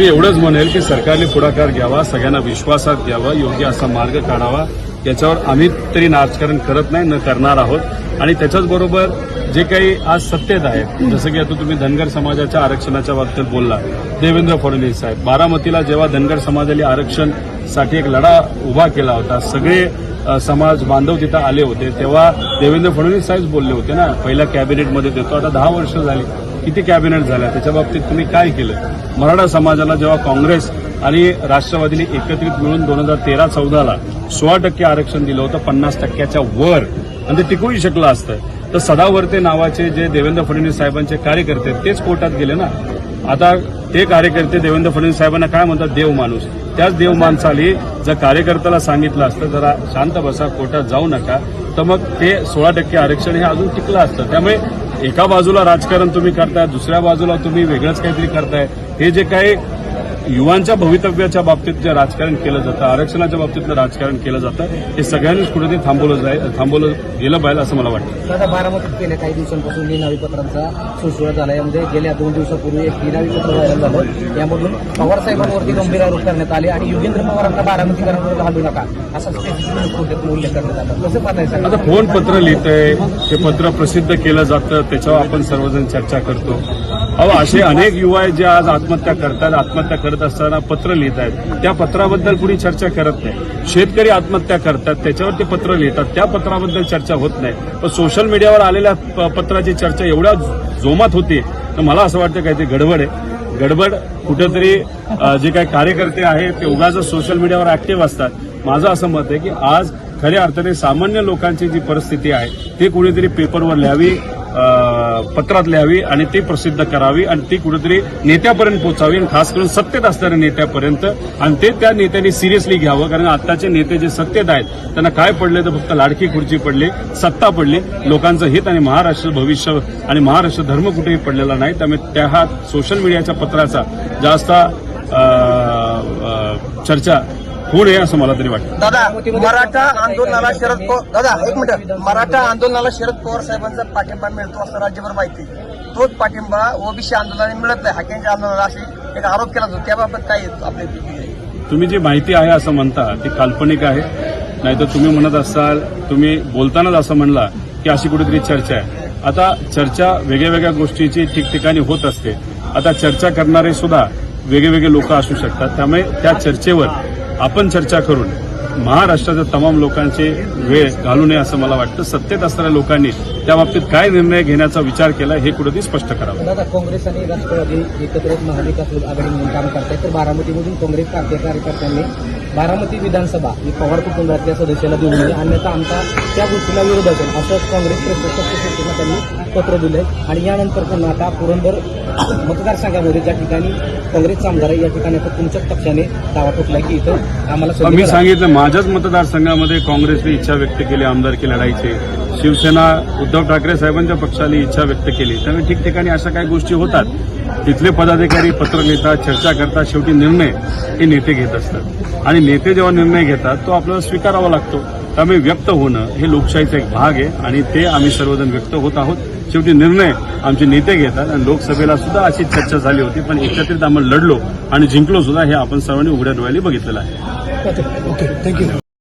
मी एवढंच म्हणेल की सरकारने पुढाकार घ्यावा सगळ्यांना विश्वासात घ्यावा योग्य असा मार्ग काढावा. याच्यावर आम्ही तरी राजकारण करत नाही न करणार आहोत. आणि त्याच्याचबरोबर जे काही आज सत्तेत आहे जसं की आता तुम्ही धनगर समाजाच्या आरक्षणाच्या बाबतीत बोलला देवेंद्र फडणवीस साहेब बारामतीला जेव्हा धनगर समाजाने आरक्षणसाठी एक लढा उभा केला होता सगळे समाज बांधव तिथं आले होते तेव्हा देवेंद्र फडणवीस साहेब बोलले होते ना पहिल्या कॅबिनेटमध्ये देतो आता दहा वर्ष झाली. किती कॅबिनेट झाल्या त्याच्या बाबतीत तुम्ही काय केलं? मराठा समाजाला जेव्हा काँग्रेस आणि राष्ट्रवादीने एकत्रित मिळून दोन हजार तेरा चौदाला सोळा टक्के आरक्षण दिलं होतं पन्नास टक्क्याच्या वर. आणि ते टिकूही शकलं असतं. तर सदावर्ते नावाचे जे देवेंद्र फडणवीस साहेबांचे कार्यकर्ते तेच कोर्टात गेले ना? आता ते कार्यकर्ते देवेंद्र फडणवीस साहेबांना काय म्हणतात देव माणूस. त्याच देव माणसाली जर कार्यकर्त्याला सांगितलं असतं जरा शांत बसा कोर्टात जाऊ नका तर मग ते सोळा टक्के आरक्षण हे अजून टिकलं असतं. त्यामुळे एका बाजूला राजकारण तुम्ही करताय दुसऱ्या बाजूला तुम्ही वेगळंच काहीतरी करताय. हे जे काही युवांच्या भवितव्याच्या बाबतीत जे राजकारण केलं जातं आरक्षणाच्या बाबतीतलं राजकारण केलं जातं हे सगळ्यांनीच कुठेतरी थांबवलं जाईल थांबवलं गेलं पाहिजे असं मला वाटतं. दादा बारामतीत गेल्या काही दिवसांपासून निनावी पत्रांचा सुळसुळा झाला यामध्ये गेल्या दोन दिवसापूर्वी एक निनावी पत्र व्हायरल झालं. यामधून पवार साहेबांवरती गंभीर आरोप करण्यात आले आणि योगेंद्र पवारांना बारामतीकरांवर घालू नका. असा स्पेसिफिक उल्लेख करण्यात आला कसं पाहताय आता कोण पत्र लिहितंय? ते पत्र प्रसिद्ध केलं जातं त्याच्यावर आपण सर्वजण चर्चा करतो. अहो असे अनेक युवा आहेत जे आज आत्महत्या करतात आत्महत्या करत असताना पत्र लिहित आहेत. त्या पत्राबद्दल कुणी चर्चा करत नाही. शेतकरी आत्महत्या करतात त्याच्यावर ते पत्र लिहितात. त्या पत्राबद्दल चर्चा होत नाही. पण सोशल मीडियावर आलेल्या प- पत्राची चर्चा एवढ्या जोमात होती तर मला असं वाटतं काहीतरी गडबड आहे. गडबड कुठेतरी जे काही कार्यकर्ते आहेत ते उगाच सोशल मीडियावर ऍक्टिव्ह असतात. माझं असं मत आहे की आज खऱ्या अर्थाने सामान्य लोकांची जी परिस्थिती आहे ती कुणीतरी पेपरवर लिहावी पत्रात लिहावी आणि ती प्रसिद्ध करावी आणि ती कुठेतरी नेत्यापर्यंत पोहोचावी आणि खास करून सत्तेत असणाऱ्या नेत्यापर्यंत आणि ते त्या नेत्यांनी सिरियसली घ्यावं कारण आताचे नेते जे सत्तेत आहेत त्यांना काय पडले तर फक्त लाडकी खुर्ची पडली सत्ता पडली. लोकांचं हित आणि महाराष्ट्र भविष्य आणि महाराष्ट्र धर्म कुठेही पडलेला नाही. त्यामुळे त्या हा सोशल मीडियाच्या पत्राचा जास्त चर्चा होऊ नये असं मला तरी वाटतं. दादा मराठा आंदोलनाला शरद पवार दादा एक मिनिट. मराठा आंदोलनाला शरद पवार साहेबांचा पाठिंबा मिळतो असं राज्यभर माहिती आहे. तोच पाठिंबा ओबीसी आंदोलनाने मिळत नाही. हाक्यांच्या आंदोलनाला अशी एक आरोप केला जातो. त्याबाबत काय आपली तुम्ही जी माहिती आहे असं म्हणता ती काल्पनिक आहे. नाहीतर तुम्ही म्हणत असाल तुम्ही बोलतानाच असं म्हणला की अशी कुठेतरी चर्चा आहे. आता चर्चा वेगळ्या वेगळ्या गोष्टीची ठिकठिकाणी होत असते. आता चर्चा करणारे सुद्धा वेगवेगळे लोक असू शकतात. त्यामुळे त्या चर्चेवर आपण चर्चा करून महाराष्ट्राच्या तमाम लोकांचे वेळ घालू नये असं मला वाटतं. सत्तेत असणाऱ्या लोकांनी त्या बाबतीत काय निर्णय घेण्याचा विचार केला हे कुठेतरी स्पष्ट करावं. दादा काँग्रेस आणि राष्ट्रवादी एकत्रित महाविकास आघाडी म्हणून काम करतायत. तर बारामतीमधून काँग्रेस कार्यकर्त्यांनी बारामती विधानसभा ही पवार कुटुंबातल्या सदस्याला देऊ नये अन्यथा आमचा त्या गोष्टीला विरोध असेल. असं काँग्रेस त्यांनी पत्र दिलंय. आणि यानंतर पुन्हा आता पुरंदर मतदारसंघामध्ये ज्या ठिकाणी काँग्रेसचा आमदार आहे या ठिकाणी आता तुमच्याच पक्षाने दावा ठोकलाय की इथं आम्हाला मी. सांगितलं माझ्याच मतदारसंघामध्ये काँग्रेसने इच्छा व्यक्त केली आमदारकी लढायची. शिवसेना उद्धव ठाकरे साहेबांच्या पक्षाने इच्छा व्यक्त केली. त्यामुळे ठिकठिकाणी अशा काही गोष्टी होतात. तिथले पदाधिकारी पत्र लिहितात चर्चा करतात. शेवटी निर्णय हे नेते घेत असतात. आणि नेते जेव्हा निर्णय घेतात तो आपल्याला स्वीकारावा लागतो. त्यामुळे व्यक्त होणं हे लोकशाहीचा एक भाग आहे आणि ते आम्ही सर्वजण व्यक्त होत आहोत. शेवटी निर्णय आमचे नेते घेतात आणि लोकसभेला सुद्धा अशी चर्चा झाली होती पण एकत्रित आम्हाला लढलो आणि जिंकलो सुद्धा हे आपण सर्वांनी उघड्या डोळ्याने बघितलेलं आहे. Okay thank you